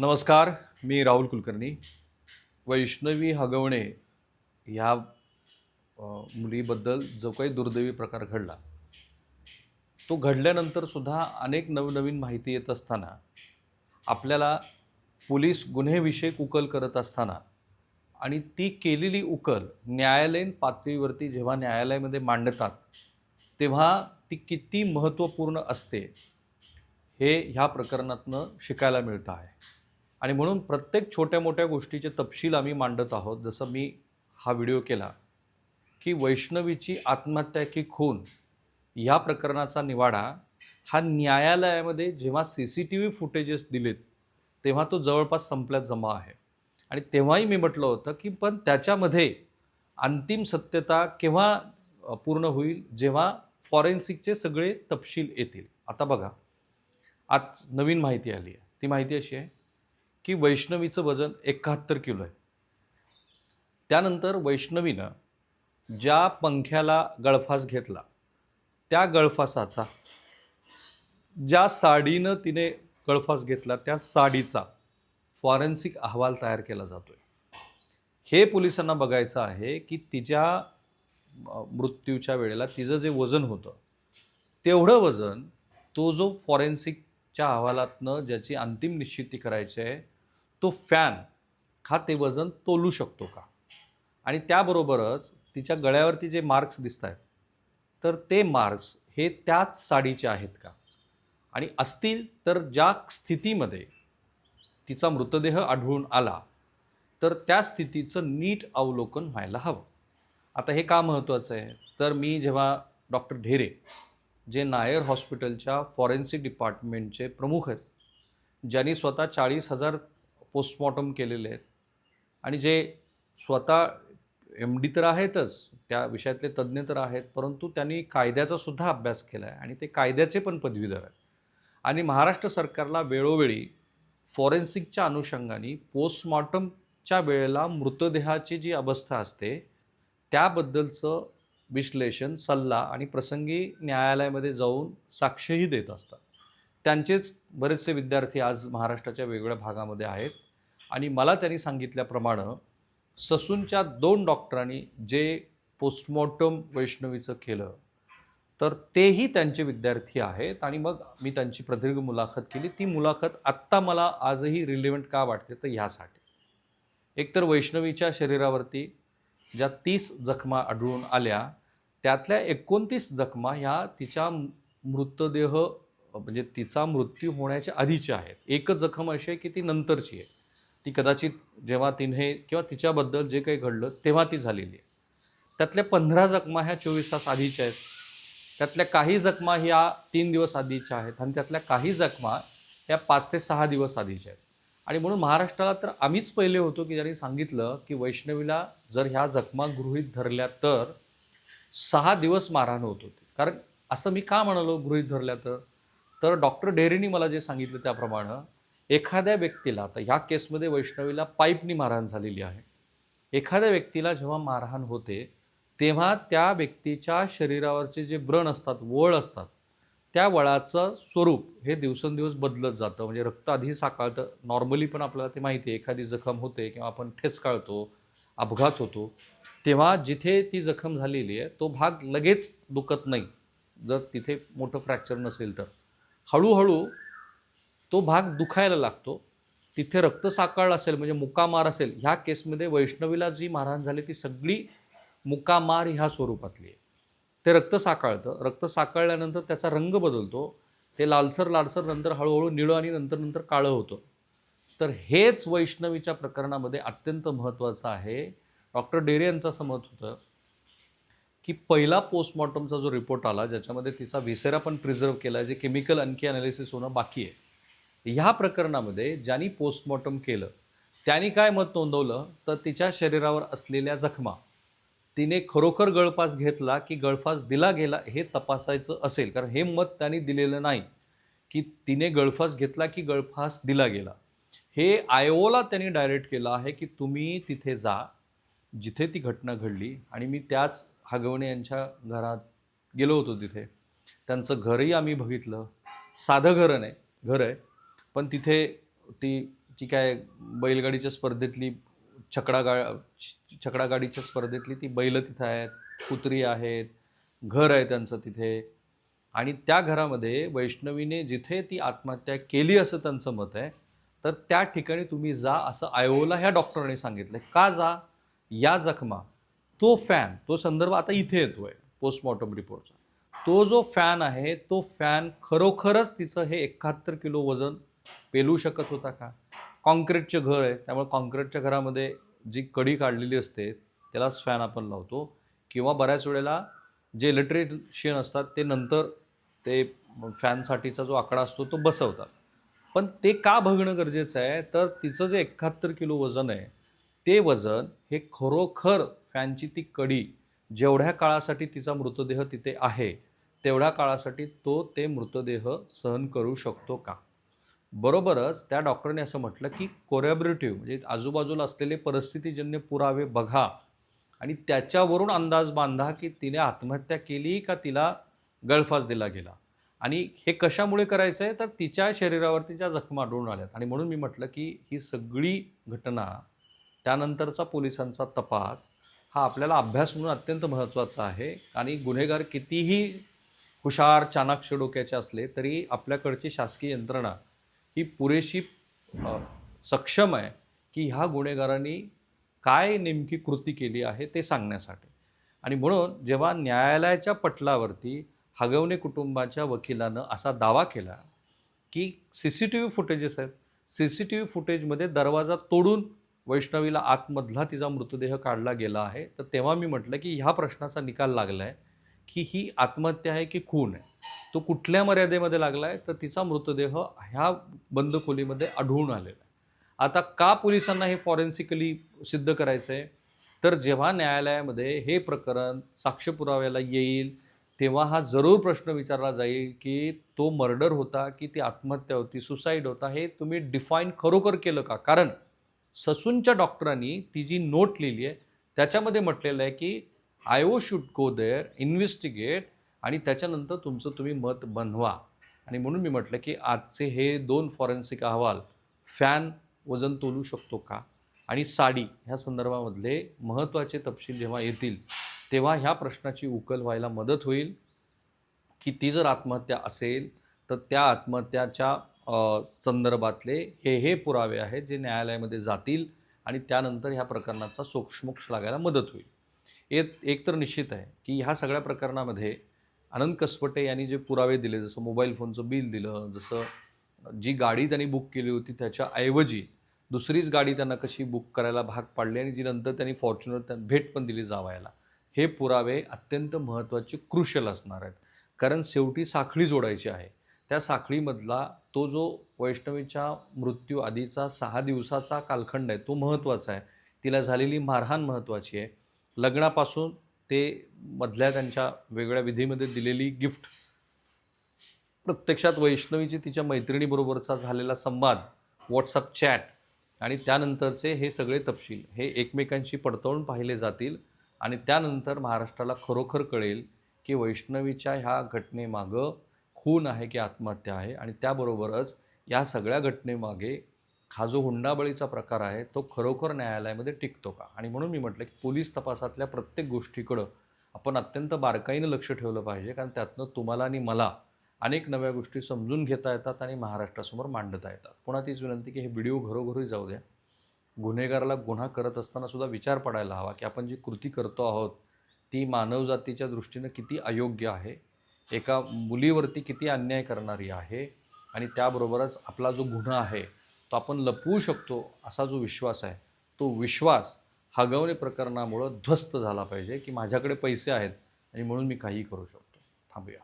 नमस्कार मी राहुल कुलकर्णी. वैष्णवी हगवणे ह्या मुलीबद्दल जो काही दुर्दैवी प्रकार घडला तो घडल्यानंतरसुद्धा अनेक नवनवीन माहिती येत असताना आपल्याला पोलीस गुन्हेविषयक उकल करत असताना आणि ती केलेली उकल न्यायालयीन पातळीवरती जेव्हा न्यायालयामध्ये मांडतात तेव्हा ती किती महत्त्वपूर्ण असते हे ह्या प्रकरणातनं शिकायला मिळतं आहे. आणि म्हणून प्रत्येक छोट्या मोठ्या गोष्टीचे तपशील आम्ही मांडत आहोत. जसं मी हा व्हिडिओ केला की वैष्णवीची आत्महत्या की खून ह्या प्रकरणाचा निवाडा हा न्यायालयामध्ये जेव्हा C C T V footages दिलेत तेव्हा तो जवळपास संपल्यात जमा आहे. आणि तेव्हाही मी म्हटलं होतं की पण त्याच्यामध्ये अंतिम सत्यता केव्हा पूर्ण होईल जेव्हा फॉरेन्सिकचे सगळे तपशील येतील. आता बघा आज नवीन माहिती आली आहे. ती माहिती अशी आहे की वैष्णवीचं वजन एकाहत्तर किलो आहे. त्यानंतर वैष्णवीनं ज्या पंख्याला गळफास घेतला त्या गळफासाचा ज्या साडीनं तिने गळफास घेतला त्या साडीचा फॉरेन्सिक अहवाल तयार केला जातो आहे हे पोलिसांना बघायचं आहे की तिच्या मृत्यूच्या वेळेला तिचं जे वजन होतं तेवढं वजन तो जो फॉरेन्सिकच्या अहवालातनं ज्याची अंतिम निश्चिती करायची आहे तो फॅन हा ते वजन तोलू शकतो का? आणि त्याबरोबरच तिच्या गळ्यावरती जे मार्क्स दिसत आहेत तर ते मार्क्स हे त्याच साडीचे आहेत का? आणि असतील तर ज्या स्थितीमध्ये तिचा मृतदेह आढळून आला तर त्या स्थितीचं नीट अवलोकन व्हायला हवं. आता हे का महत्त्वाचं आहे? तर मी जेव्हा डॉक्टर ढेरे जे नायर हॉस्पिटलच्या फॉरेन्सिक डिपार्टमेंटचे प्रमुख आहेत ज्यांनी स्वतः चाळीस हजार पोस्टमॉर्टम केलेले आहेत. आणि जे स्वतः एम डी तर आहेतच त्या विषयातले तज्ज्ञ तर आहेत परंतु त्यांनी कायद्याचा सुद्धा अभ्यास केला आहे आणि ते कायद्याचे पण पदवीधर आहेत. आणि महाराष्ट्र सरकारला वेळोवेळी फॉरेन्सिकच्या अनुषंगाने पोस्टमॉर्टमच्या वेळेला मृतदेहाची जी अवस्था असते त्याबद्दलचं विश्लेषण सल्ला आणि प्रसंगी न्यायालयामध्ये जाऊन साक्षही देत असतात. त्यांचेच बरेचसे विद्यार्थी आज महाराष्ट्राच्या वेगवेगळ्या भागामध्ये आहेत. आणि मला त्यांनी सांगितल्याप्रमाणे ससूनच्या दोन डॉक्टरांनी जे पोस्टमॉर्टम वैष्णवीचं केलं तर तेही त्यांचे विद्यार्थी आहेत आणि मग मी त्यांची प्रदीर्घ मुलाखत केली. ती मुलाखत आत्ता मला आजही रिलेव्हंट का वाटते तर ह्यासाठी. एकतर वैष्णवीच्या शरीरावरती ज्या तीस जखमा आढळून आल्या त्यातल्या एकोणतीस जखमा ह्या तिच्या मृतदेह म्हणजे तिचा मृत्यू होण्याच्या आधीच्या आहेत. एकच जखम अशी आहे की ती नंतरची आहे. ती कदाचित जेव्हा तिने किंवा तिच्याबद्दल जे काही घडलं तेव्हा ती झालेली आहे. त्यातल्या पंधरा जखमा ह्या चोवीस तास आधीच्या आहेत. त्यातल्या काही जखमा ह्या तीन दिवस आधीच्या आहेत आणि त्यातल्या काही जखमा ह्या पाच ते सहा दिवस आधीच्या आहेत. आणि म्हणून महाराष्ट्राला तर आम्हीच पहिले होतो की ज्यांनी सांगितलं की वैष्णवीला जर ह्या जखमा गृहीत धरल्या तर सहा दिवस मारहाण होत होती. कारण असं मी का म्हणालो गृहीत धरल्या तर? तर डॉक्टर डेरीनी मला जे सांगितलं त्याप्रमाणे एखाद्या व्यक्तीला आता ह्या केसमध्ये वैष्णवीला पाईपनी मारहाण झालेली आहे. एखाद्या व्यक्तीला जेव्हा मारहाण होते तेव्हा त्या व्यक्तीच्या शरीरावरचे जे व्रण असतात वळ असतात त्या वळाचं स्वरूप हे दिवसेंदिवस बदलत जातं. म्हणजे रक्त आधी साकाळतं. नॉर्मली पण आपल्याला ते माहिती आहे. एखादी जखम होते किंवा आपण ठेसकाळतो अपघात होतो तेव्हा जिथे ती जखम झालेली आहे तो भाग लगेच दुखत नाही. जर तिथे मोठं फ्रॅक्चर नसेल तर. हळूहळू तो भाग दुखायला लागतो. तिथे रक्त साकळ असेल म्हणजे मुकामार असेल ह्या केसमध्ये वैष्णवीला जी मारहाण झाली ती सगळी मुकामार ह्या स्वरूपातली आहे. ते रक्त साकाळतं. रक्त साकळल्यानंतर त्याचा रंग बदलतो. ते लालसर लालसर नंतर हळूहळू निळं आणि नंतर नंतर काळं होतं. तर हेच वैष्णवीच्या प्रकरणामध्ये अत्यंत महत्त्वाचं आहे. डॉक्टर डेरे यांचं असं मत होतं की पहिला पोस्टमॉर्टमचा जो रिपोर्ट आला ज्याच्यामध्ये तिचा विसेरा पण प्रिझर्व केला जे केमिकल आणखी अनालिसिस होणं बाकी आहे. ह्या प्रकरणामध्ये ज्यांनी पोस्टमॉर्टम केलं त्यांनी काय मत नोंदवलं? तर तिच्या शरीरावर असलेल्या जखमा. तिने खरोखर गळफास घेतला की गळफास दिला गेला हे तपासायचं असेल. कारण हे मत त्यांनी दिलेलं नाही की तिने गळफास घेतला की गळफास दिला गेला. हे आयओला त्यांनी डायरेक्ट केलं आहे की तुम्ही तिथे जा जिथे ती घटना घडली. आणि मी त्याच हागवणे यांच्या घरात गेलो होतो तिथे. त्यांचं घरही आम्ही बघितलं. साधं घर नाही घर आहे. पण तिथे ती जी काय बैलगाडीच्या स्पर्धेतली छकडा गा छकडा गाडीच्या स्पर्धेतली ती बैलं तिथं आहेत कुत्री आहेत घर आहे त्यांचं तिथे. आणि त्या घरामध्ये वैष्णवीने जिथे ती आत्महत्या केली असं त्यांचं मत आहे तर त्या ठिकाणी तुम्ही जा असं आयोला ह्या डॉक्टरने सांगितलं का जा? या जखमा. तो फॅन तो संदर्भ आता इथे येतोय पोस्टमॉर्टम रिपोर्टचा तो जो फॅन आहे तो फॅन खरोखरच तिचं हे एकाहत्तर किलो वजन पेलू शकत होता का? कॉन्क्रीटचं घर आहे त्यामुळे कॉन्क्रीटच्या घरामध्ये जी कडी काढलेली असते त्यालाच फॅन आपण लावतो. किंवा बऱ्याच वेळेला जे इलेक्ट्रिशियन असतात ते नंतर ते फॅनसाठीचा जो आकडा असतो तो बसवतात. पण ते का बघणं गरजेचं आहे? तर तिचं जे एकाहत्तर किलो वजन आहे ते वजन हे खरोखर फॅनची ती कडी जेवढ्या काळासाठी तिचा मृतदेह तिथे आहे तेवढ्या काळासाठी तो ते मृतदेह सहन करू शकतो का? बरोबरच त्या डॉक्टरने असं म्हटलं की कोरॅबरेटिव्ह म्हणजे आजूबाजूला असलेले परिस्थितीजन्य पुरावे बघा. आणि त्याच्यावरून अंदाज बांधा की तिने आत्महत्या केली का तिला गळफास दिला गेला. आणि हे कशामुळे करायचं आहे तर तिच्या शरीरावरती ज्या जखमा आढळून आल्यात. आणि म्हणून मी म्हटलं की ही सगळी घटना त्यानंतरचा पोलिसांचा तपास हा आपल्याला अभ्यास म्हणून अत्यंत महत्त्वाचा आहे. आणि गुन्हेगार कितीही हुशार चाणाक्ष डोक्याचे असले तरी आपल्याकडची शासकीय यंत्रणा ही पुरेशी सक्षम आहे की ह्या गुन्हेगारांनी काय नेमकी कृती केली आहे ते सांगण्यासाठी. आणि म्हणून जेव्हा न्यायालयाच्या पटलावरती हगवणे कुटुंबाच्या वकिलानं असा दावा केला की C C T V footages आहेत सी सी टी व्ही फुटेजमध्ये दरवाजा तोडून वैष्णवीला आतमधला तिचा मृतदेह काढला गेला आहे तर तेव्हा मी म्हटलं की ह्या प्रश्नाचा निकाल लागला आहे की ही आत्महत्या आहे की खून आहे? तो कुठल्या मर्यादेमध्ये लागला आहे तर तिचा मृतदेह ह्या बंद खोलीमध्ये आढळून आलेला आहे. आता का पोलिसांना हे फॉरेन्सिकली सिद्ध करायचं आहे तर जेव्हा न्यायालयामध्ये हे प्रकरण साक्ष पुराव्याला येईल तेव्हा हा जरूर प्रश्न विचारला जाईल की तो मर्डर होता की ती आत्महत्या होती सुसाईड होता हे तुम्ही डिफाईन खरोखर केलं का? कारण ससूनच्या डॉक्टरांनी ती जी नोट लिहिली आहे त्याच्यामध्ये म्हटलेलं आहे की I O should go there investigate आणि त्याच्यानंतर तुमचं तुम्ही मत बनवा. आणि म्हणून मी म्हटलं की आजचे हे दोन फॉरेन्सिक अहवाल फॅन वजन तोलू शकतो का? आणि साडी ह्या संदर्भामधले महत्त्वाचे तपशील जेव्हा येतील तेव्हा ह्या प्रश्नाची उकल व्हायला मदत होईल. की ती जर आत्महत्या असेल तर त्या आत्महत्याच्या संदर्भातले हे हे पुरावे आहेत जे न्यायालयामध्ये जातील आणि त्यानंतर ह्या प्रकरणाचा सोक्षमोक्ष लागायला मदत होईल. एक एक तर निश्चित आहे की ह्या सगळ्या प्रकरणामध्ये आनंद कसपटे यांनी जे पुरावे दिले जसं मोबाईल फोनचं बिल दिलं जसं जी गाडी त्यांनी बुक केली होती त्याच्याऐवजी दुसरीच गाडी त्यांना कशी बुक करायला भाग पाडली आणि जी नंतर त्यांनी फॉर्च्युनर त्यांना भेट पण दिली जावायला. हे पुरावे अत्यंत महत्त्वाचे क्रुशल असणार आहेत. कारण शेवटी साखळी जोडायची आहे. त्या साखळीमधला तो जो वैष्णवीच्या मृत्यू आधीचा सहा दिवसाचा कालखंड आहे तो महत्त्वाचा आहे. तिला झालेली मारहाण महत्त्वाची आहे. लग्नापासून ते मधल्या त्यांच्या वेगळ्या विधीमध्ये दिलेली गिफ्ट प्रत्यक्षात वैष्णवीची तिच्या मैत्रिणीबरोबरचा झालेला संवाद व्हॉट्सअप चॅट आणि त्यानंतरचे हे सगळे तपशील हे एकमेकांशी पडताळून पाहिले जातील आणि त्यानंतर महाराष्ट्राला खरोखर कळेल की वैष्णवीच्या ह्या घटनेमागं खून आहे की आत्महत्या आहे आणि त्याबरोबरच या सगळ्या घटनेमागे हा जो हुंडाबळीचा प्रकार आहे तो खरोखर न्यायालयामध्ये टिकतो का? आणि म्हणून मी म्हटलं की पोलीस तपासातल्या प्रत्येक गोष्टीकडं आपण अत्यंत बारकाईनं लक्ष ठेवलं पाहिजे कारण त्यातनं तुम्हाला आणि मला अनेक नव्या गोष्टी समजून घेता येतात आणि महाराष्ट्रासमोर मांडता येतात. पुन्हा तीच विनंती की हे व्हिडिओ घरोघरी जाऊ द्या. गुन्हेगाराला गुन्हा करत असताना सुद्धा विचार पडायला हवा की आपण जी कृती करतो आहोत ती मानवजातीच्या दृष्टीनं किती अयोग्य आहे? एका मुलीवरती किती अन्याय करणारी आहे? आणि त्याबरोबरच आपला जो गुन्हा आहे तो आपण लपवू शकतो असा जो विश्वास आहे तो विश्वास हगवणे प्रकरणामुळं ध्वस्त झाला पाहिजे की माझ्याकडे पैसे आहेत आणि म्हणून मी काहीही करू शकतो. थांबूया.